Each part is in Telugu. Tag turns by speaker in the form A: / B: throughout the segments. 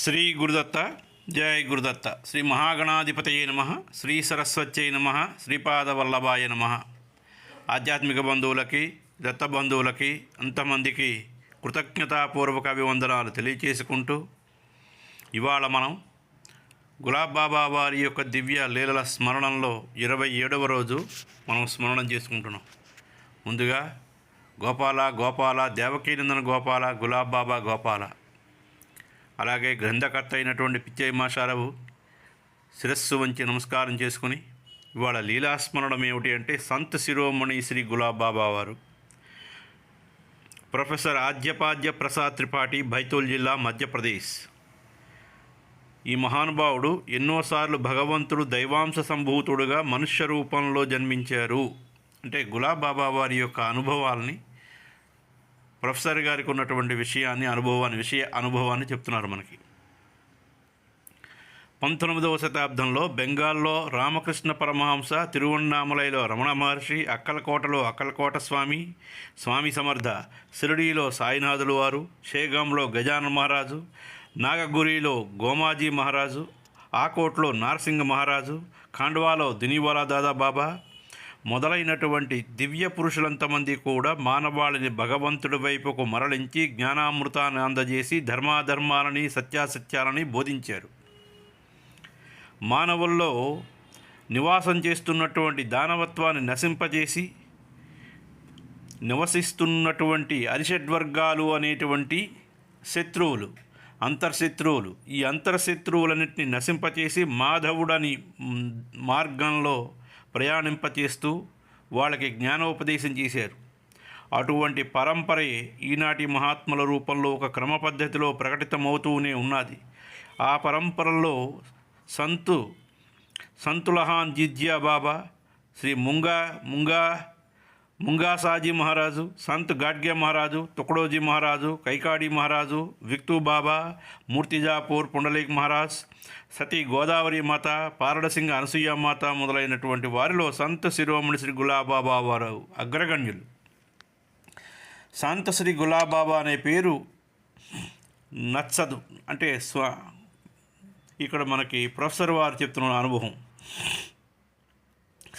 A: శ్రీ గురుదత్త జయ గురుదత్త. శ్రీ మహాగణాధిపతయే నమ శ్రీ సరస్వత్యై నమ శ్రీపాద వల్లభాయ నమ. ఆధ్యాత్మిక బంధువులకి దత్త బంధువులకి అంతమందికి కృతజ్ఞతాపూర్వక అభివందనాలు తెలియచేసుకుంటూ ఇవాళ మనం గులాబ్ బాబా వారి యొక్క దివ్య లీలల స్మరణంలో ఇరవై ఏడవ రోజు మనం స్మరణం చేసుకుంటున్నాం. ముందుగా గోపాల గోపాల దేవకీనందన గోపాల గులాబ్ బాబా గోపాల. అలాగే గ్రంథకర్త అయినటువంటి పిచ్చయ్య మాషారావు శిరస్సు వంచి నమస్కారం చేసుకుని ఇవాళ లీలాస్మరణం ఏమిటి అంటే సంత శిరోమణి శ్రీ గులాబ్ బాబా వారు. ప్రొఫెసర్ ఆద్యపాద్య ప్రసాద్ త్రిపాఠి బైతూల్ జిల్లా మధ్యప్రదేశ్. ఈ మహానుభావుడు ఎన్నోసార్లు భగవంతుడు దైవాంశ సంభూతుడుగా మనుష్య రూపంలో జన్మించారు. అంటే గులాబ్ బాబా వారి యొక్క అనుభవాల్ని ప్రొఫెసర్ గారికి ఉన్నటువంటి విషయాన్ని అనుభవాన్ని విషయ అనుభవాన్ని చెప్తున్నారు మనకి. పంతొమ్మిదవ శతాబ్దంలో బెంగాల్లో రామకృష్ణ పరమహంస తిరువణ్ణామలైలో రమణ మహర్షి అక్కలకోటలో అక్కలకోట స్వామి స్వామి సమర్థ షిరిడీలో సాయినాథులు వారు షేగాంలో గజానన మహారాజు నాగగురిలో గోమాజీ మహారాజు ఆకోట్లో నారసింగ మహారాజు ఖాండ్వాలో దినివాలా దాదా బాబా మొదలైనటువంటి దివ్య పురుషులంతమంది కూడా మానవాళిని భగవంతుడి వైపుకు మరలించి జ్ఞానామృతాన్ని అందజేసి ధర్మాధర్మాలని సత్యాసత్యాలని బోధించారు. మానవుల్లో నివాసం చేస్తున్నటువంటి దానవత్వాన్ని నశింపజేసి నివసిస్తున్నటువంటి అరిషడ్వర్గాలు అనేటువంటి శత్రువులు అంతర్శత్రువులు ఈ అంతర్శత్రువులన్నింటినీ నశింపచేసి మాధవుడని మార్గంలో ప్రయాణింపచేస్తూ వాళ్ళకి జ్ఞానోపదేశం చేశారు. అటువంటి పరంపరే ఈనాటి మహాత్ముల రూపంలో ఒక క్రమ పద్ధతిలో ప్రకటితమవుతూనే ఉన్నది. ఆ పరంపరలో సంతు సంతులహాన్ జిజ్యా బాబా శ్రీ ముంగా ముంగా ముంగాసాజీ మహారాజు సంత్ గాడ్గే మహారాజు తుకడోజీ మహారాజు కైకాడి మహారాజు విక్తు బాబా మూర్తిజాపూర్ పుండలీక్ మహారాజ్ సతీ గోదావరి మాత పారడసింగ అనసూయ మాత మొదలైనటువంటి వారిలో సంత్ శిరోమణి శ్రీ గులాబాబా వారు అగ్రగణ్యులు. సంత శ్రీ గులాబాబా అనే పేరు నచ్చదు. అంటే స్వ ఇక్కడ మనకి ప్రొఫెసర్ వారు చెప్తున్న అనుభవం.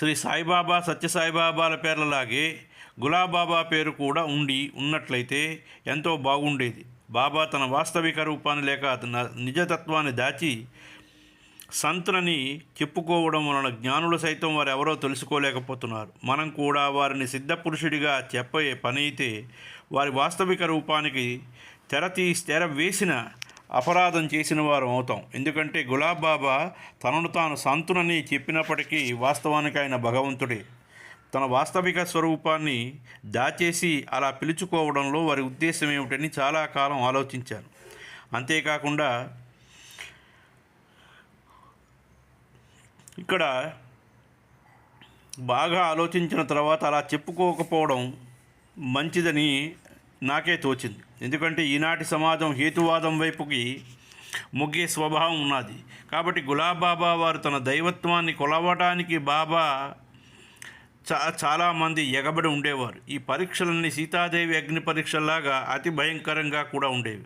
A: శ్రీ సాయిబాబా సత్యసాయిబాబాల పేర్లలాగే గులాబాబా పేరు కూడా ఉండి ఉన్నట్లయితే ఎంతో బాగుండేది. బాబా తన వాస్తవిక రూపాన్ని లేక తన నిజతత్వాన్ని దాచి సంతులని చెప్పుకోవడం వలన జ్ఞానులు సైతం వారు ఎవరో తెలుసుకోలేకపోతున్నారు. మనం కూడా వారిని సిద్ధపురుషుడిగా చెప్పే పని అయితే వారి వాస్తవిక రూపానికి తెర తీ తెర వేసిన అపరాధం చేసిన వారు అవుతాం. ఎందుకంటే గులాబ్ బాబా తనను తాను సంతునని చెప్పినప్పటికీ వాస్తవానికి ఆయన భగవంతుడే. తన వాస్తవిక స్వరూపాన్ని దాచేసి అలా పిలుచుకోవడంలో వారి ఉద్దేశం ఏమిటని చాలా కాలం ఆలోచించాను. అంతేకాకుండా ఇక్కడ బాగా ఆలోచించిన తర్వాత అలా చెప్పుకోకపోవడం మంచిదని నాకే తోచింది. ఎందుకంటే ఈనాటి సమాజం హేతువాదం వైపుకి మొగ్గే స్వభావం ఉన్నది. కాబట్టి గులాబ్ బాబా వారు తన దైవత్వాన్ని కొలవటానికి బాబా చా చాలామంది ఎగబడి ఉండేవారు. ఈ పరీక్షలన్నీ సీతాదేవి అగ్ని పరీక్షల్లాగా అతి భయంకరంగా కూడా ఉండేవి.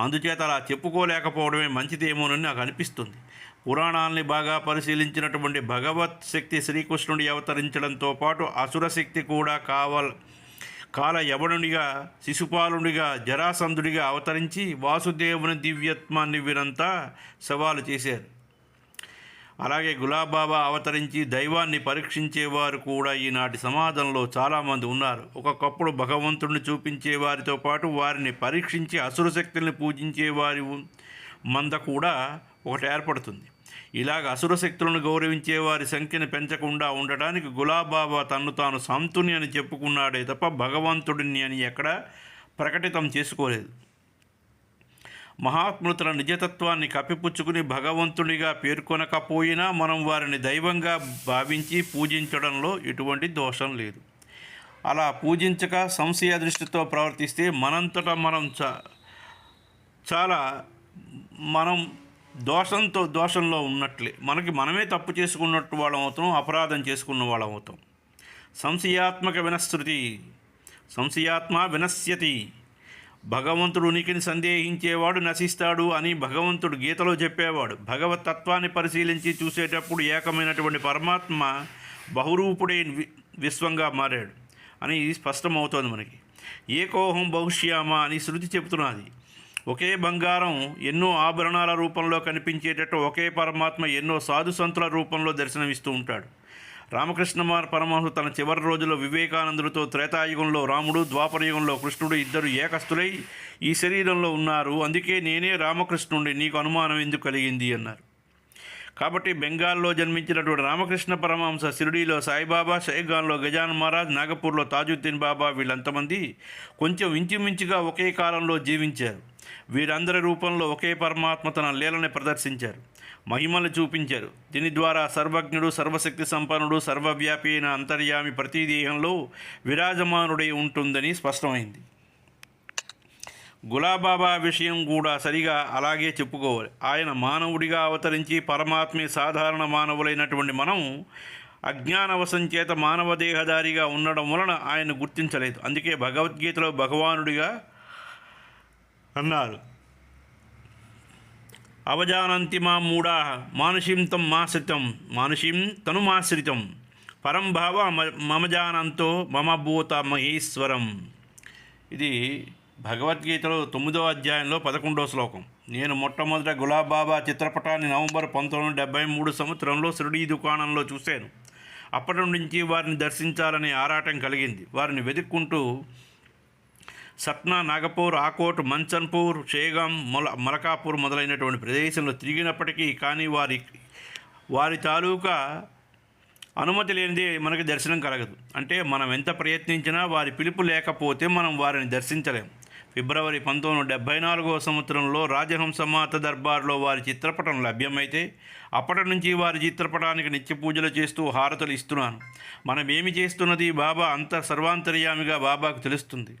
A: అందుచేత అలా చెప్పుకోలేకపోవడమే మంచిదేమోనని నాకు అనిపిస్తుంది. పురాణాలని బాగా పరిశీలించినటువంటి భగవత్ శక్తి శ్రీకృష్ణుడి అవతరించడంతో పాటు అసుర శక్తి కూడా కావాల కాల యవనునిగా శిశుపాలునిగా జరాసంధుడిగా అవతరించి వాసుదేవుని దివ్యత్వాన్ని వీరంతా సవాలు చేశారు. అలాగే గులాబాబా అవతరించి దైవాన్ని పరీక్షించేవారు కూడా ఈనాటి సమాజంలో చాలామంది ఉన్నారు. ఒకప్పుడు భగవంతుడిని చూపించే వారితో పాటు వారిని పరీక్షించి అసుర శక్తుల్ని పూజించే వారి మంద కూడా ఒకటి ఏర్పడుతుంది. ఇలాగ అసుర శక్తులను గౌరవించే వారి సంఖ్యను పెంచకుండా ఉండటానికి గులాబాబా తన్ను తాను సంతుని అని చెప్పుకున్నాడే తప్ప భగవంతుడిని అని ఎక్కడ ప్రకటితం చేసుకోలేదు. మహాత్ములు తన నిజతత్వాన్ని కప్పిపుచ్చుకుని భగవంతునిగా పేర్కొనకపోయినా మనం వారిని దైవంగా భావించి పూజించడంలో ఎటువంటి దోషం లేదు. అలా పూజించక సంశయ దృష్టితో ప్రవర్తిస్తే మనంతటా మనం చా చాలా మనం దోషంతో దోషంలో ఉన్నట్లే. మనకి మనమే తప్పు చేసుకున్నట్టు వాళ్ళం అవుతాం అపరాధం చేసుకున్న వాళ్ళం అవుతాం. సంశయాత్మక వినశ్రుతి సంశయాత్మ వినశ్యతి. భగవంతుడు ఉనికిని సందేహించేవాడు నశిస్తాడు అని భగవంతుడు గీతలో చెప్పేవాడు. భగవత్ తత్వాన్ని పరిశీలించి చూసేటప్పుడు ఏకమైనటువంటి పరమాత్మ బహురూపుడే వి- విశ్వంగా మారాడు అని స్పష్టమవుతోంది మనకి. ఏకోహం బహుశ్యామ అని శృతి చెబుతున్నది. ఒకే బంగారం ఎన్నో ఆభరణాల రూపంలో కనిపించేటట్టు ఒకే పరమాత్మ ఎన్నో సాధు సంతుల రూపంలో దర్శనమిస్తూ ఉంటాడు. రామకృష్ణ పరమహంస తన చివరి రోజుల్లో వివేకానందుడితో త్రేతాయుగంలో రాముడు ద్వాపరయుగంలో కృష్ణుడు ఇద్దరు ఏకస్తులై ఈ శరీరంలో ఉన్నారు. అందుకే నేనే రామకృష్ణుడి నీకు అనుమానం ఎందుకు కలిగింది? అన్నారు. కాబట్టి బెంగాల్లో జన్మించినటువంటి రామకృష్ణ పరమహంస షిరిడీలో సాయిబాబా షైగాన్లో గజాన్ మహారాజ్ నాగపూర్లో తాజుద్దీన్ బాబా వీళ్ళంతమంది కొంచెం ఇంచుమించుగా ఒకే కాలంలో జీవించారు. వీరందరి రూపంలో ఒకే పరమాత్మ తన లీలని ప్రదర్శించారు. మహిమలు చూపించారు. దీని ద్వారా సర్వజ్ఞుడు సర్వశక్తి సంపన్నుడు సర్వవ్యాపి అయిన అంతర్యామి ప్రతి దేహంలో విరాజమానుడై ఉంటుందని స్పష్టమైంది. గులాబాబా విషయం కూడా సరిగా అలాగే చెప్పుకోవాలి. ఆయన మానవుడిగా అవతరించి పరమాత్మే సాధారణ మానవులైనటువంటి మనం అజ్ఞానవశం చేత మానవ దేహదారిగా ఉండడం వలన ఆయన గుర్తించలేదు. అందుకే భగవద్గీతలో భగవానుడిగా అన్నారు. అవజానంతి మా మూడా మానుషిం తం మాశ్రితం మానుషిం తనుమాశ్రితం పరం భావ మ- మమజానంతో మమ భూత మహేశ్వరం. ఇది భగవద్గీతలో తొమ్మిదో అధ్యాయంలో పదకొండో శ్లోకం. నేను మొట్టమొదట గులాబాబా చిత్రపటాన్ని నవంబర్ పంతొమ్మిది వందల డెబ్బై మూడు సంవత్సరంలో షిరిడీ దుకాణంలో చూశాను. అప్పటి నుంచి వారిని దర్శించాలనే ఆరాటం కలిగింది. వారిని వెతుక్కుంటూ సత్నా నాగపూర్ ఆకోట్ మంచన్పూర్ షేగం మొల మలకాపూర్ మొదలైనటువంటి ప్రదేశంలో తిరిగినప్పటికీ కానీ వారి వారి తాలూకా అనుమతి లేనిదే మనకి దర్శనం కలగదు. అంటే మనం ఎంత ప్రయత్నించినా వారి పిలుపు లేకపోతే మనం వారిని దర్శించలేం. ఫిబ్రవరి పంతొమ్మిది డెబ్బై నాలుగవ సంవత్సరంలో రాజహంస మాత దర్బార్లో వారి చిత్రపటం లభ్యమైతే అప్పటి నుంచి వారి చిత్రపటానికి నిత్య పూజలు చేస్తూ హారతలు ఇస్తున్నాను. మనం ఏమి చేస్తున్నది బాబా అంత సర్వాంతర్యామిగా బాబాకు తెలుస్తుంది.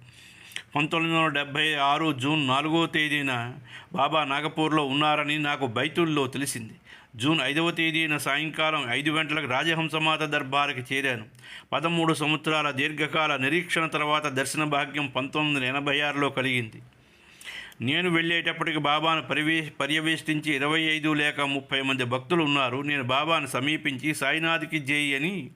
A: పంతొమ్మిది వందల డెబ్భై ఆరు జూన్ నాలుగో తేదీన బాబా నాగపూర్లో ఉన్నారని నాకు బైతుల్లో తెలిసింది. జూన్ ఐదవ తేదీన సాయంకాలం ఐదు గంటలకు రాజహంసమాత దర్బార్కి చేరాను. పదమూడు సంవత్సరాల దీర్ఘకాల నిరీక్షణ తర్వాత దర్శన భాగ్యం పంతొమ్మిది వందల ఎనభై ఆరులో కలిగింది. నేను వెళ్ళేటప్పటికి బాబాను పరివే పర్యవేష్టించి ఇరవై ఐదు లేక ముప్పై మంది భక్తులు ఉన్నారు. నేను బాబాను సమీపించి సాయినాథ్కి జేయి అని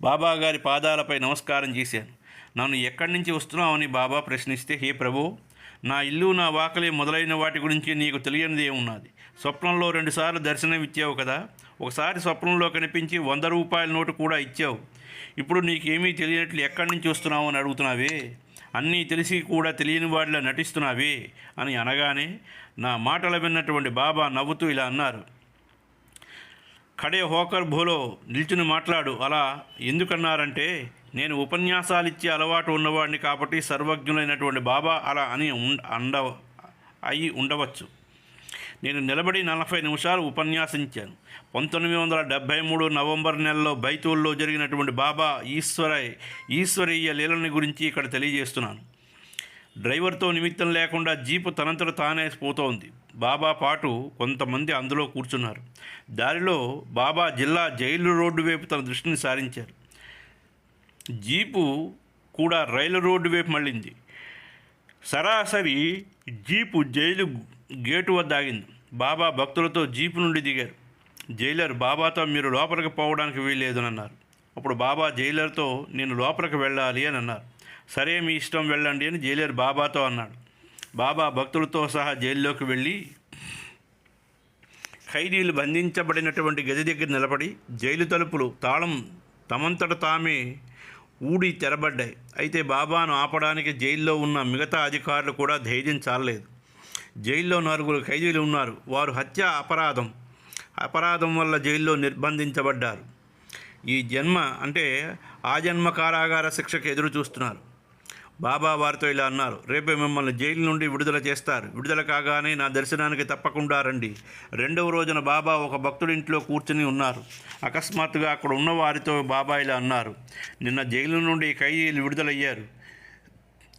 A: బాబా గారి పాదాలపై నమస్కారం చేశాను. నన్ను ఎక్కడి నుంచి వస్తున్నావని బాబా ప్రశ్నిస్తే హే ప్రభు నా ఇల్లు నా వాకలి మొదలైన వాటి గురించి నీకు తెలియనిది ఏమున్నది స్వప్నంలో రెండుసార్లు దర్శనం ఇచ్చావు కదా ఒకసారి స్వప్నంలో కనిపించి వంద రూపాయల నోటు కూడా ఇచ్చావు. ఇప్పుడు నీకేమీ తెలియనట్లు ఎక్కడి నుంచి వస్తున్నావు అని అడుగుతున్నావే? అన్నీ తెలిసి కూడా తెలియని వాడిలా నటిస్తున్నావే? అని అనగానే నా మాటలు విన్నటువంటి బాబా నవ్వుతూ ఇలా అన్నారు. ఖడే హోకర్ భూలో నిల్చుని మాట్లాడు అలా ఎందుకన్నారంటే నేను ఉపన్యాసాలు ఇచ్చే అలవాటు ఉన్నవాడిని కాబట్టి సర్వజ్ఞులైనటువంటి బాబా అలా అని అండ అయి ఉండవచ్చు. నేను నిలబడి నలభై నిమిషాలు ఉపన్యాసించాను. పంతొమ్మిది వందల డెబ్భై మూడు నవంబర్ నెలలో బైతూల్లో జరిగినటువంటి బాబా ఈశ్వర ఈశ్వరీయ లీలని గురించి ఇక్కడ తెలియజేస్తున్నాను. డ్రైవర్తో నిమిత్తం లేకుండా జీపు తనంతట తానే పోతోంది. బాబా పాటు కొంతమంది అందులో కూర్చున్నారు. దారిలో బాబా జిల్లా జైలు రోడ్డు వైపు తన దృష్టిని సారించారు. జీపు కూడా రైలు రోడ్డు వైపు మళ్ళింది. సరాసరి జీపు జైలు గేటు వద్ద ఆగింది. బాబా భక్తులతో జీపు నుండి దిగారు. జైలర్ బాబాతో మీరు లోపలికి పోవడానికి వీల్లేదని అన్నారు అప్పుడు బాబా జైలర్తో నేను లోపలికి వెళ్ళాలి అని అన్నారు. సరే మీ ఇష్టం వెళ్ళండి అని జైలర్ బాబాతో అన్నాడు. బాబా భక్తులతో సహా జైల్లోకి వెళ్ళి ఖైదీలు బంధించబడినటువంటి గది దగ్గర నిలబడి జైలు తలుపులు తాళం తమంతట తామే ఊడి తెరబడ్డాయి. అయితే బాబాను ఆపడానికి జైల్లో ఉన్న మిగతా అధికారులు కూడా ధైర్యం చాలలేదు. జైల్లో నలుగురు ఖైదీలు ఉన్నారు. వారు హత్య అపరాధం. అపరాధం వల్ల జైల్లో నిర్బంధించబడ్డారు. ఈ జన్మ అంటే ఆ జన్మ కారాగార శిక్షకు ఎదురు చూస్తున్నారు బాబా వారితో ఇలా అన్నారు. రేపే మిమ్మల్ని జైలు నుండి విడుదల చేస్తారు. విడుదల కాగానే నా దర్శనానికి తప్పకుండా రండి. రెండవ రోజున బాబా ఒక భక్తుడింట్లో కూర్చుని ఉన్నారు. అకస్మాత్తుగా అక్కడ ఉన్న వారితో బాబా ఇలా అన్నారు. నిన్న జైలు నుండి ఖైదీలు విడుదలయ్యారు.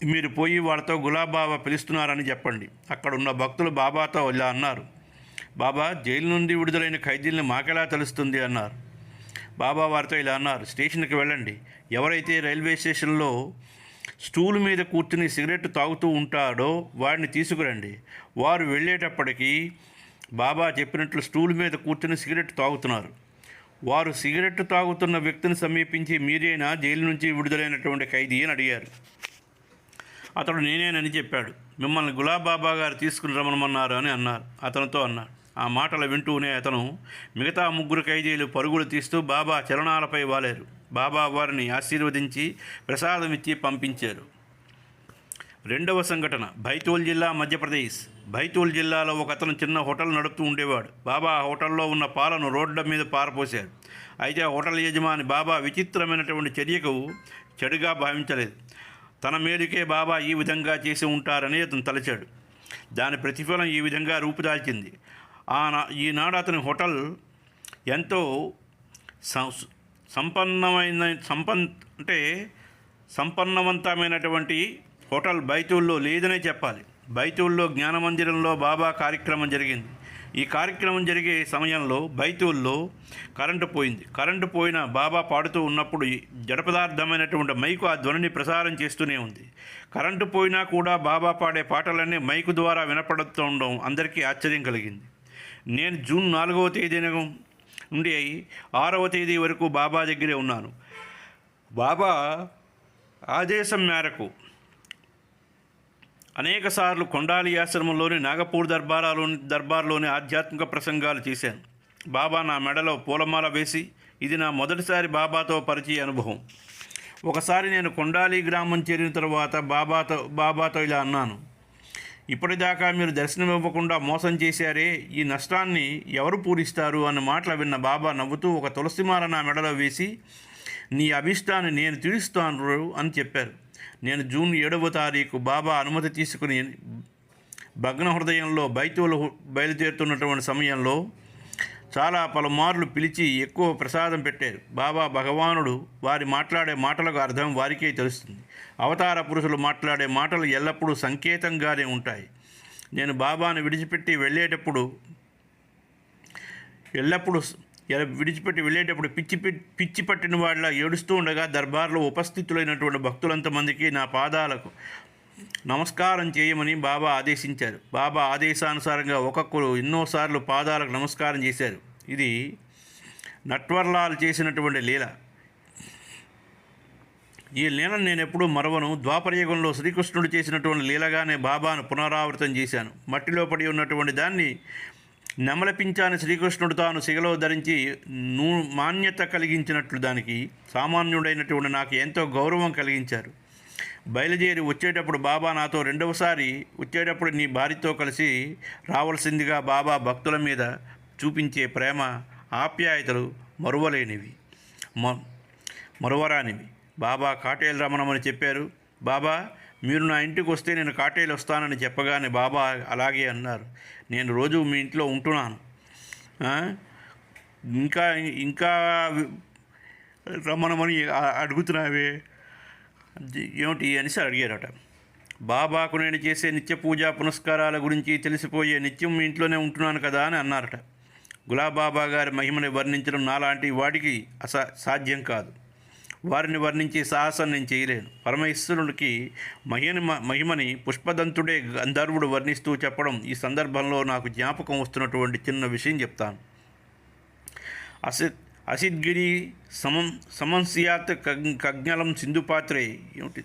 A: మీరు పోయి వాళ్ళతో గులాబాబా పిలుస్తున్నారని చెప్పండి. అక్కడ ఉన్న భక్తులు బాబాతో ఇలా అన్నారు. బాబా జైలు నుండి విడుదలైన ఖైదీల్ని మాకెలా తెలుస్తుంది? అన్నారు. బాబా వారితో ఇలా అన్నారు. స్టేషన్కి వెళ్ళండి. ఎవరైతే రైల్వే స్టేషన్లో స్టూల్ మీద కూర్చుని సిగరెట్ తాగుతూ ఉంటాడో వాడిని తీసుకురండి. వారు వెళ్ళేటప్పటికీ బాబా చెప్పినట్లు స్టూల్ మీద కూర్చుని సిగరెట్ తాగుతున్నారు. వారు సిగరెట్ తాగుతున్న వ్యక్తిని సమీపించి మీరేనా జైలు నుంచి విడుదలైనటువంటి ఖైదీ అని అడిగారు. అతడు నేనేనని చెప్పాడు. మిమ్మల్ని గులాబాబా గారు తీసుకుని రమ్మనమన్నారు అని అన్నారు. అతనితో అన్నాడు. ఆ మాటలు వింటూనే అతను మిగతా ముగ్గురు ఖైదీలు పరుగులు తీస్తూ బాబా చరణాలపై వాలేరు. బాబా వారిని ఆశీర్వదించి ప్రసాదం ఇచ్చి పంపించారు. రెండవ సంఘటన బైతూల్ జిల్లా మధ్యప్రదేశ్. బైతూల్ జిల్లాలో ఒక అతను చిన్న హోటల్ నడుపుతూ ఉండేవాడు. బాబా ఆ హోటల్లో ఉన్న పాలను రోడ్ల మీద పారపోశారు. అయితే ఆ హోటల్ యజమాని బాబా విచిత్రమైనటువంటి చర్యకు చెడుగా భావించలేదు. తన మేలుకే బాబా ఈ విధంగా చేసి ఉంటారని అతను తలచాడు. దాని ప్రతిఫలం ఈ విధంగా రూపుదాల్చింది. ఆ నా- ఈనాడు అతని హోటల్ ఎంతో సంపన్నమైన సంపన్ అంటే సంపన్నవంతమైనటువంటి హోటల్ బైతూల్లో లేదనే చెప్పాలి. బైతూళ్ళో జ్ఞానమందిరంలో బాబా కార్యక్రమం జరిగింది. ఈ కార్యక్రమం జరిగే సమయంలో బైతూల్లో కరెంటు పోయింది. కరెంటు పోయిన బాబా పాడుతూ ఉన్నప్పుడు జడపదార్థమైనటువంటి మైకు ఆ ధ్వనిని ప్రసారం చేస్తూనే ఉంది. కరెంటు పోయినా కూడా బాబా పాడే పాటలన్నీ మైకు ద్వారా వినపడుతూ ఉండడం అందరికీ ఆశ్చర్యం కలిగింది. నేను జూన్ నాలుగవ తేదీన నుండి ఆరవ తేదీ వరకు బాబా దగ్గరే ఉన్నాను. బాబా ఆదేశం మేరకు అనేకసార్లు కొండాలి ఆశ్రమంలోని నాగపూర్ దర్బారాలోని దర్బార్లోని ఆధ్యాత్మిక ప్రసంగాలు చేశాను. బాబా నా మెడలో పూలమాల వేసి ఇది నా మొదటిసారి బాబాతో పరిచయ అనుభవం. ఒకసారి నేను కొండాలి గ్రామం చేరిన తర్వాత బాబాతో బాబాతో ఇలా అన్నాను. ఇప్పటిదాకా మీరు దర్శనం ఇవ్వకుండా మోసం చేశారే ఈ నష్టాన్ని ఎవరు పూరిస్తారు అన్న మాటలు విన్న బాబా నవ్వుతూ ఒక తులసిమాల నా మెడలో వేసి నీ అభిష్టాన్ని నేను తీరుస్తాను అని చెప్పారు. నేను జూన్ ఏడవ తారీఖు బాబా అనుమతి తీసుకుని భగ్న హృదయంలో బైతులు బయలుదేరుతున్నటువంటి సమయంలో చాలా పలుమార్లు పిలిచి ఎక్కువ ప్రసాదం పెట్టారు. బాబా భగవానుడు వారి మాట్లాడే మాటలకు అర్థం వారికే తెలుస్తుంది. అవతార పురుషులు మాట్లాడే మాటలు ఎల్లప్పుడూ సంకేతంగానే ఉంటాయి. నేను బాబాను విడిచిపెట్టి వెళ్ళేటప్పుడు ఎల్లప్పుడూ విడిచిపెట్టి వెళ్ళేటప్పుడు పిచ్చి పిచ్చి పట్టిన వాళ్ళ ఏడుస్తూ ఉండగా దర్బార్లో ఉపస్థితులైనటువంటి భక్తులంతమందికి నా పాదాలకు నమస్కారం చేయమని బాబా ఆదేశించారు. బాబా ఆదేశానుసారంగా ఒక్కొక్కరు ఎన్నోసార్లు పాదాలకు నమస్కారం చేశారు. ఇది నట్వర్లాల్ చేసినటువంటి లీల. ఈ లీలను నేను ఎప్పుడూ మరవను. ద్వాపరయుగంలో శ్రీకృష్ణుడు చేసినటువంటి లీలగానే బాబాను పునరావృతం చేశాను. మట్టిలో పడి ఉన్నటువంటి దాన్ని నెమలపించాని శ్రీకృష్ణుడు తాను శిగలో ధరించి నూ మాన్యత కలిగించినట్లు దానికి సామాన్యుడైనటువంటి నాకు ఎంతో గౌరవం కలిగించారు. బయలుదేరి వచ్చేటప్పుడు బాబా నాతో రెండవసారి వచ్చేటప్పుడు నీ భార్యతో కలిసి రావాల్సిందిగా బాబా భక్తుల మీద చూపించే ప్రేమ ఆప్యాయతలు మరువలేనివి. మ మరువరానివి. బాబా కాటేలు రమణమని చెప్పారు. బాబా మీరు నా ఇంటికి వస్తే నేను కాటేలు వస్తానని చెప్పగానే బాబా అలాగే అన్నారు. నేను రోజు మీ ఇంట్లో ఉంటున్నాను. ఇంకా ఇంకా రమణమని అడుగుతున్నావే? ఏమిటి అనేసి అడిగారట. బాబాకు నేను చేసే నిత్య పూజా పునస్కారాల గురించి తెలిసిపోయే నిత్యం మీ ఇంట్లోనే ఉంటున్నాను కదా అని అన్నారట. గులాబాబా గారి మహిమని వర్ణించడం నాలాంటి వాడికి అస సాధ్యం కాదు. వారిని వర్ణించే సాహసం నేను చేయలేను. పరమేశ్వరుడికి మహిని మహిమని పుష్పదంతుడే గంధర్వుడు వర్ణిస్తూ చెప్పడం ఈ సందర్భంలో నాకు జ్ఞాపకం వస్తున్నటువంటి చిన్న విషయం చెప్తాను. అసిత్ అసిద్గిరి సమం సమంస్యాత్ కజ్ఞలం సింధుపాత్రే ఏమిటి?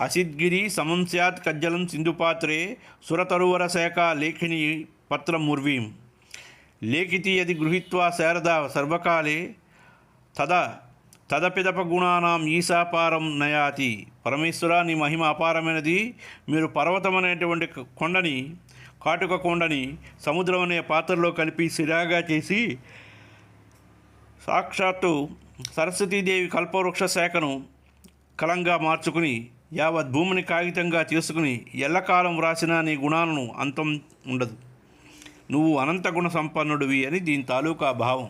A: అసిద్గిరి సమంస్యాత్ కజ్జలం సింధుపాత్రే సురతరువర శాఖ లేఖిని పత్రం ముర్వీం. లేఖితి అది గృహీత్వా శారద సర్వకాలే తదా తదపిదప గుణానాం ఈశాపారం నయాతి. పరమేశ్వర నీ మహిమ అపారమైనది. మీరు పర్వతం అనేటువంటి కొండని కాటుక కొండని సముద్రం అనే పాత్రలో కలిపి సిరాగా చేసి సాక్షాత్తు సరస్వతీదేవి కల్పవృక్ష శాఖను కలంగా మార్చుకుని యావత్ భూమిని కాగితంగా చేసుకుని ఎల్లకాలం వ్రాసిన నీ గుణాలను అంతం ఉండదు. నువ్వు అనంత గుణ సంపన్నుడివి అని దీని తాలూకా భావం.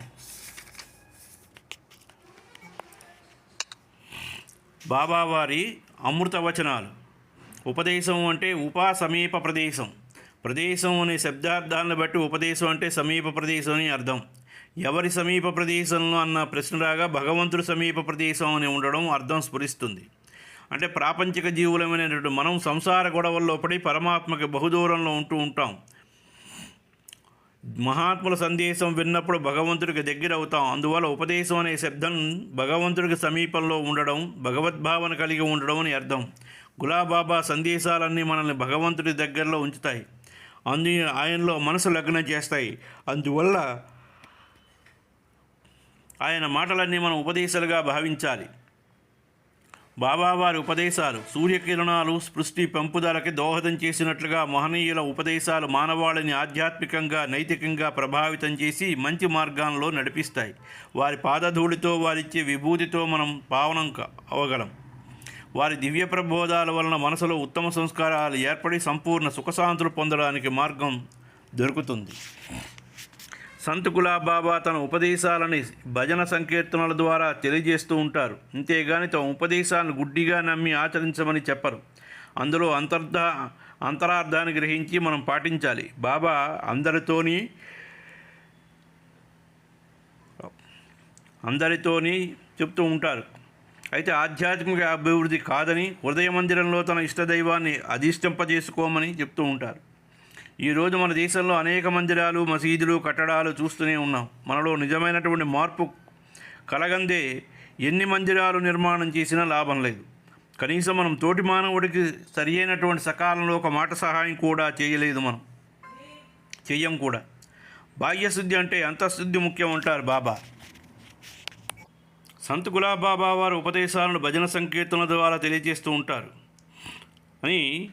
A: బాబావారి అమృత వచనాలు ఉపదేశం అంటే ఉపా సమీప ప్రదేశం. ప్రదేశం అనే శబ్దార్థాలను బట్టి ఉపదేశం అంటే సమీప ప్రదేశం అని అర్థం. ఎవరి సమీప ప్రదేశంలో అన్న ప్రశ్న రాగా భగవంతుడు సమీప ప్రదేశం అని ఉండడం అర్థం స్ఫురిస్తుంది. అంటే ప్రాపంచిక జీవులమైనటువంటి మనం సంసార గొడవల్లో పడి పరమాత్మకి బహుదూరంలో ఉంటూ ఉంటాం. మహాత్ముల సందేశం విన్నప్పుడు భగవంతుడికి దగ్గర అవుతాం అందువల్ల ఉపదేశం అనే శబ్దం భగవంతుడికి సమీపంలో ఉండడం భగవద్భావన కలిగి ఉండడం అని అర్థం. గులాబాబా సందేశాలన్నీ మనల్ని భగవంతుడి దగ్గరలో ఉంచుతాయి. అందు ఆయనలో మనసు లగ్నం చేస్తాయి. అందువల్ల ఆయన మాటలన్నీ మనం ఉపదేశాలుగా భావించాలి. బాబావారి ఉపదేశాలు సూర్యకిరణాలు సృష్టి పెంపుదలకి దోహదం చేసినట్లుగా మహనీయుల ఉపదేశాలు మానవాళిని ఆధ్యాత్మికంగా నైతికంగా ప్రభావితం చేసి మంచి మార్గాల్లో నడిపిస్తాయి. వారి పాదధూళితో వారిచ్చే విభూతితో మనం పావనం అవగలం. వారి దివ్య ప్రబోధాల వలన మనసులో ఉత్తమ సంస్కారాలు ఏర్పడి సంపూర్ణ సుఖశాంతులు పొందడానికి మార్గం దొరుకుతుంది. సంత్ గులాబాబా తన ఉపదేశాలని భజన సంకీర్తనల ద్వారా తెలియజేస్తూ ఉంటారు. అంతేగాని తమ ఉపదేశాలను గుడ్డిగా నమ్మి ఆచరించమని చెప్పరు. అందులో అంతర్ధ అంతరార్థాన్ని గ్రహించి మనం పాటించాలి. బాబా అందరితోని అందరితోని చెప్తూ ఉంటారు. అయితే ఆధ్యాత్మిక అభివృద్ధి కాదని హృదయ మందిరంలో తన ఇష్టదైవాన్ని అధిష్టింపజేసుకోమని చెప్తూ ఉంటారు. ఈరోజు మన దేశంలో అనేక మందిరాలు మసీదులు కట్టడాలు చూస్తూనే ఉన్నాం. మనలో నిజమైనటువంటి మార్పు కలగందే ఎన్ని మందిరాలు నిర్మాణం చేసినా లాభం లేదు. కనీసం మనం తోటి మానవుడికి సరి అయినటువంటి సకాలంలో ఒక మాట సహాయం కూడా చేయలేదు మనం. చెయ్యం కూడా. బాహ్యశుద్ధి అంటే అంతఃశుద్ధి ముఖ్యం అంటారు బాబా. సంత్ గులాబాబా వారు ఉపదేశాలను భజన సంకీర్తనల ద్వారా తెలియజేస్తూ ఉంటారు. అని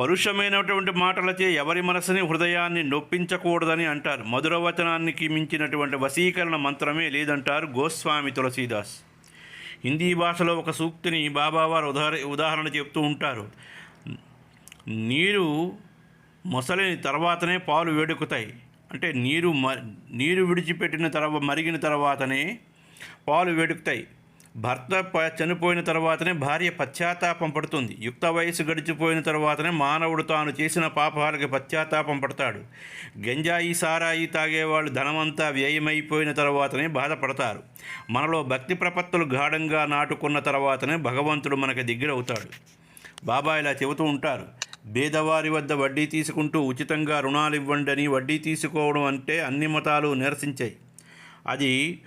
A: పరుషమైనటువంటి మాటలచే ఎవరి మనసుని హృదయాన్ని నొప్పించకూడదని అంటారు. మధుర వచనానికి మించినటువంటి వశీకరణ మంత్రమే లేదంటారు గోస్వామి తులసీదాస్. హిందీ భాషలో ఒక సూక్తిని బాబావారు ఉదాహర ఉదాహరణ చెప్తూ ఉంటారు. నీరు మొసలిని తర్వాతనే పాలు వేడుకుతాయి. అంటే నీరు మ నీరు విడిచిపెట్టిన తర్వాత మరిగిన తర్వాతనే పాలు వేడుకుతాయి. భర్త ప చనిపోయిన తర్వాతనే భార్య పశ్చాత్తాపం పడుతుంది. యుక్త వయసు గడిచిపోయిన తర్వాతనే మానవుడు తాను చేసిన పాపాలకి పశ్చాత్తాపం పడతాడు. గంజాయి సారాయి తాగేవాళ్ళు ధనమంతా వ్యయమైపోయిన తర్వాతనే బాధపడతారు. మనలో భక్తి ప్రపత్తులు గాఢంగా నాటుకున్న తర్వాతనే భగవంతుడు మనకి దగ్గరవుతాడు. బాబా ఇలా చెబుతూ ఉంటారు. బీదవారి వద్ద వడ్డీ తీసుకుంటూ ఉచితంగా రుణాలు ఇవ్వండి అని వడ్డీ తీసుకోవడం అంటే అన్ని మతాలు నిరసించాయి. అది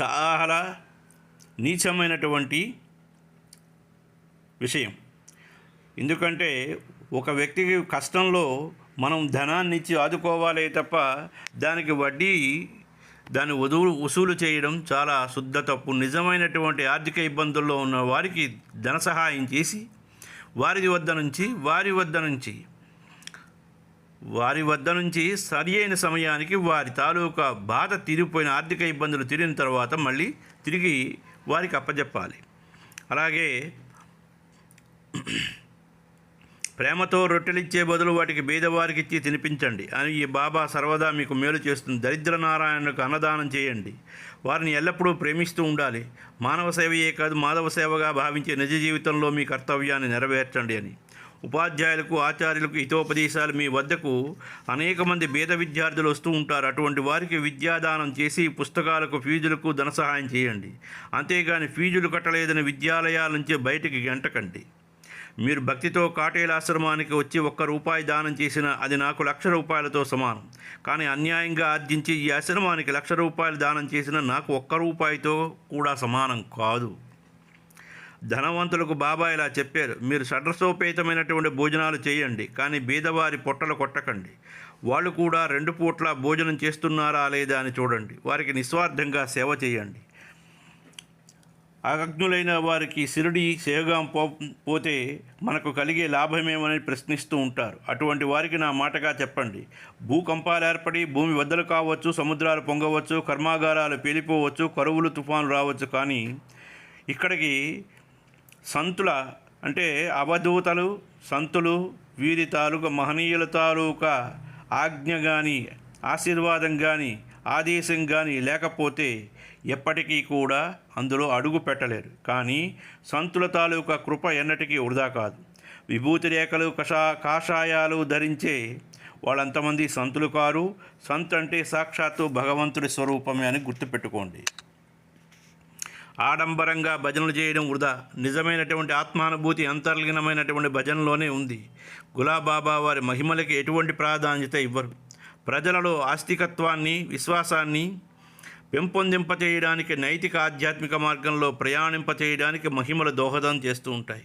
A: చాలా నీచమైనటువంటి విషయం. ఎందుకంటే ఒక వ్యక్తికి కష్టంలో మనం ధనాన్ని ఇచ్చి ఆదుకోవాలి తప్ప దానికి వడ్డీ దాన్ని వదులు వసూలు చేయడం చాలా శుద్ధ తప్పు. నిజమైనటువంటి ఆర్థిక ఇబ్బందుల్లో ఉన్న వారికి ధన సహాయం చేసి వారి వద్ద నుంచి వారి వద్ద నుంచి వారి వద్ద నుంచి సరి అయిన సమయానికి వారి తాలూకా బాధ తీరిపోయిన ఆర్థిక ఇబ్బందులు తీరిన తర్వాత మళ్ళీ తిరిగి వారికి అప్పజెప్పాలి. అలాగే ప్రేమతో రొట్టెలిచ్చే బదులు వాటికి బీదవారికి ఇచ్చి తినిపించండి. అని ఈ బాబా సర్వదా మీకు మేలు చేస్తుంది. దరిద్ర నారాయణకు అన్నదానం చేయండి. వారిని ఎల్లప్పుడూ ప్రేమిస్తూ ఉండాలి. మానవ సేవయే కాదు మాధవ సేవగా భావించే నిజ జీవితంలో మీ కర్తవ్యాన్ని నెరవేర్చండి అని. ఉపాధ్యాయులకు ఆచార్యులకు హితోపదేశాలు మీ వద్దకు అనేక మంది పేద విద్యార్థులు వస్తూ ఉంటారు. అటువంటి వారికి విద్యాదానం చేసి పుస్తకాలకు ఫీజులకు ధన సహాయం చేయండి. అంతేగాని ఫీజులు కట్టలేదని విద్యాలయాల నుంచి బయటికి గంటకండి మీరు భక్తితో కాటేల ఆశ్రమానికి వచ్చి ఒక్క రూపాయి దానం చేసిన అది నాకు లక్ష రూపాయలతో సమానం. కానీ అన్యాయంగా ఆర్జించి ఈ ఆశ్రమానికి లక్ష రూపాయలు దానం చేసిన నాకు ఒక్క రూపాయితో కూడా సమానం కాదు. ధనవంతులకు బాబా ఇలా చెప్పారు. మీరు షడ్రసోపేతమైనటువంటి భోజనాలు చేయండి కానీ బీదవారి పొట్టలు కొట్టకండి. వాళ్ళు కూడా రెండు పూట్ల భోజనం చేస్తున్నారా లేదా అని చూడండి. వారికి నిస్వార్థంగా సేవ చేయండి. అగ్నులైన వారికి సిరుడి సేవగా పో పోతే మనకు కలిగే లాభమేమని ప్రశ్నిస్తూ ఉంటారు. అటువంటి వారికి నా మాటగా చెప్పండి. భూకంపాలు ఏర్పడి భూమి వద్దలు కావచ్చు సముద్రాలు పొంగవచ్చు కర్మాగారాలు పేలిపోవచ్చు కరువులు తుఫాను రావచ్చు కానీ ఇక్కడికి సంతుల అంటే అవధూతలు సంతులు వీరి తాలూకా మహనీయుల తాలూకా ఆజ్ఞ కానీ ఆశీర్వాదం కానీ ఆదేశం కానీ లేకపోతే ఎప్పటికీ కూడా అందులో అడుగు పెట్టలేరు. కానీ సంతుల తాలూకా కృప ఎన్నటికీ వృధా కాదు. విభూతి రేఖలు కషా కాషాయాలు ధరించే వాళ్ళంతమంది సంతులు కారు. సంత్ అంటే సాక్షాత్తు భగవంతుడి స్వరూపమే అని గుర్తుపెట్టుకోండి. ఆడంబరంగా భజనలు చేయడం వృధా. నిజమైనటువంటి ఆత్మానుభూతి అంతర్లీనమైనటువంటి భజనలోనే ఉంది. గులాబాబా వారి మహిమలకి ఎటువంటి ప్రాధాన్యత ఇవ్వరు. ప్రజలలో ఆస్తికత్వాన్ని విశ్వాసాన్ని పెంపొందింపచేయడానికి నైతిక ఆధ్యాత్మిక మార్గంలో ప్రయాణింపచేయడానికి మహిమలు దోహదం చేస్తూ ఉంటాయి.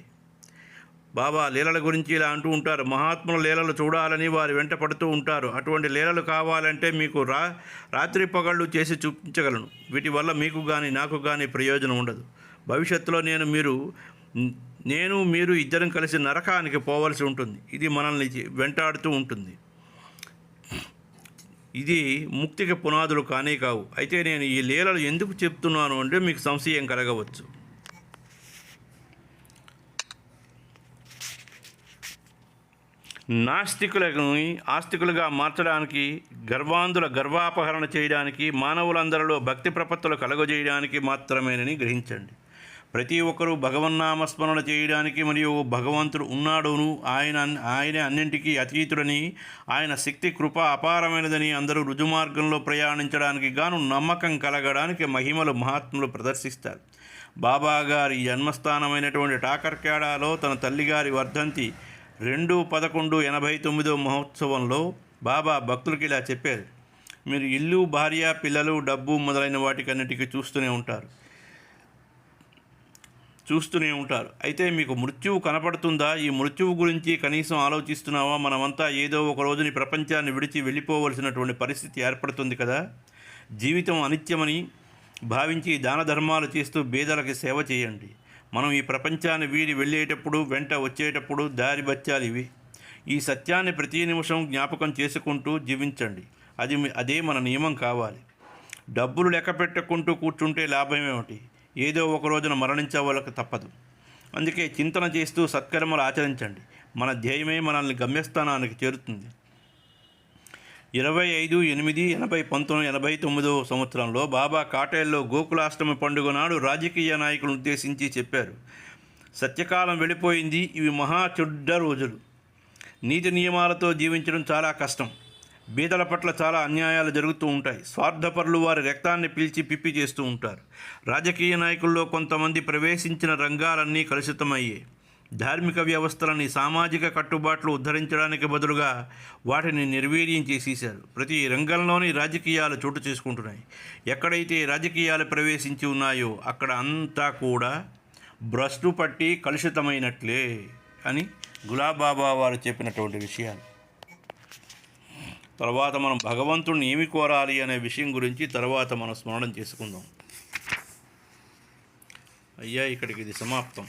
A: బాబా లీలల గురించి ఇలా అంటూ ఉంటారు. మహాత్ముల లీలలు చూడాలని వారు వెంట పడుతూ ఉంటారు. అటువంటి లీలలు కావాలంటే మీకు రా రాత్రి పగళ్ళు చేసి చూపించగలను. వీటి వల్ల మీకు కానీ నాకు కానీ ప్రయోజనం ఉండదు. భవిష్యత్తులో నేను మీరు నేను మీరు ఇద్దరం కలిసి నరకానికి పోవలసి ఉంటుంది. ఇది మనల్ని వెంటాడుతూ ఉంటుంది. ఇది ముక్తికి పునాదులు కానే కావు. అయితే నేను ఈ లీలలు ఎందుకు చెప్తున్నాను అంటే మీకు సంశయం కలగవచ్చు. నాస్తికులను ఆస్తికులుగా మార్చడానికి గర్వాంధుల గర్వాపహరణ చేయడానికి మానవులందరిలో భక్తి ప్రపత్తులు కలగజేయడానికి మాత్రమేనని గ్రహించండి. ప్రతి ఒక్కరూ భగవన్నామస్మరణ చేయడానికి మరియు భగవంతుడు ఉన్నాడును ఆయన ఆయన అన్నింటికీ అతీతుడని ఆయన శక్తి కృప అపారమైనదని అందరూ రుజుమార్గంలో ప్రయాణించడానికి గాను నమ్మకం కలగడానికి మహిమలు మహాత్ములు ప్రదర్శిస్తారు. బాబా గారి జన్మస్థానమైనటువంటి టాకర్కేడాలో తన తల్లిగారి వర్ధంతి రెండు పదకొండు ఎనభై తొమ్మిదో మహోత్సవంలో బాబా భక్తులకి ఇలా చెప్పారు. మీరు ఇల్లు భార్య పిల్లలు డబ్బు మొదలైన వాటికన్నిటికీ చూస్తూనే ఉంటారు. చూస్తూనే ఉంటారు. అయితే మీకు మృత్యువు కనపడుతుందా? ఈ మృత్యువు గురించి కనీసం ఆలోచిస్తున్నావా? మనమంతా ఏదో ఒక రోజుని ప్రపంచాన్ని విడిచి వెళ్ళిపోవలసినటువంటి పరిస్థితి ఏర్పడుతుంది కదా. జీవితం అనిత్యమని భావించి దాన ధర్మాలు చేస్తూ బేదలకి సేవ చేయండి. మనం ఈ ప్రపంచాన్ని వీడి వెళ్ళేటప్పుడు వెంట వచ్చేటప్పుడు దారి బచ్చాలు ఇవి. ఈ సత్యాన్ని ప్రతి నిమిషం జ్ఞాపకం చేసుకుంటూ జీవించండి. అది అదే మన నియమం కావాలి. డబ్బులు లెక్క పెట్టుకుంటూ కూర్చుంటే లాభం ఏమిటి? ఏదో ఒక రోజున మరణించవలక తప్పదు. అందుకే చింతన చేస్తూ సత్కర్మలు ఆచరించండి. మన ధ్యేయమే మనల్ని గమ్యస్థానానికి చేరుతుంది. ఇరవై ఐదు ఎనిమిది ఎనభై పంతొమ్మిది ఎనభై తొమ్మిదో సంవత్సరంలో బాబా కాటేల్లో గోకులాష్టమి పండుగ నాడు రాజకీయ నాయకులను ఉద్దేశించి చెప్పారు. సత్యకాలం వెళ్ళిపోయింది ఇవి మహా చెడ్డ రోజులు. నీతి నియమాలతో జీవించడం చాలా కష్టం. బీదల పట్ల చాలా అన్యాయాలు జరుగుతూ ఉంటాయి. స్వార్థపరులు వారి రక్తాన్ని పీల్చి పిప్పి చేస్తూ ఉంటారు. రాజకీయ నాయకుల్లో కొంతమంది ప్రవేశించిన రంగాలన్నీ కలుషితమయ్యాయి. ధార్మిక వ్యవస్థలని సామాజిక కట్టుబాట్లు ఉద్ధరించడానికి బదులుగా వాటిని నిర్వీర్యం చేసేశారు. ప్రతి రంగంలోని రాజకీయాలు చోటు చేసుకుంటున్నాయి. ఎక్కడైతే రాజకీయాలు ప్రవేశించి ఉన్నాయో అక్కడ అంతా కూడా భ్రష్టు పట్టి కలుషితమైనట్లే అని గులాబాబా వారు చెప్పినటువంటి విషయాలు. తర్వాత మనం భగవంతుడిని ఏమి కోరాలి అనే విషయం గురించి తర్వాత మనం స్మరణం చేసుకుందాం. అయ్యా ఇక్కడికి ఇది సమాప్తం.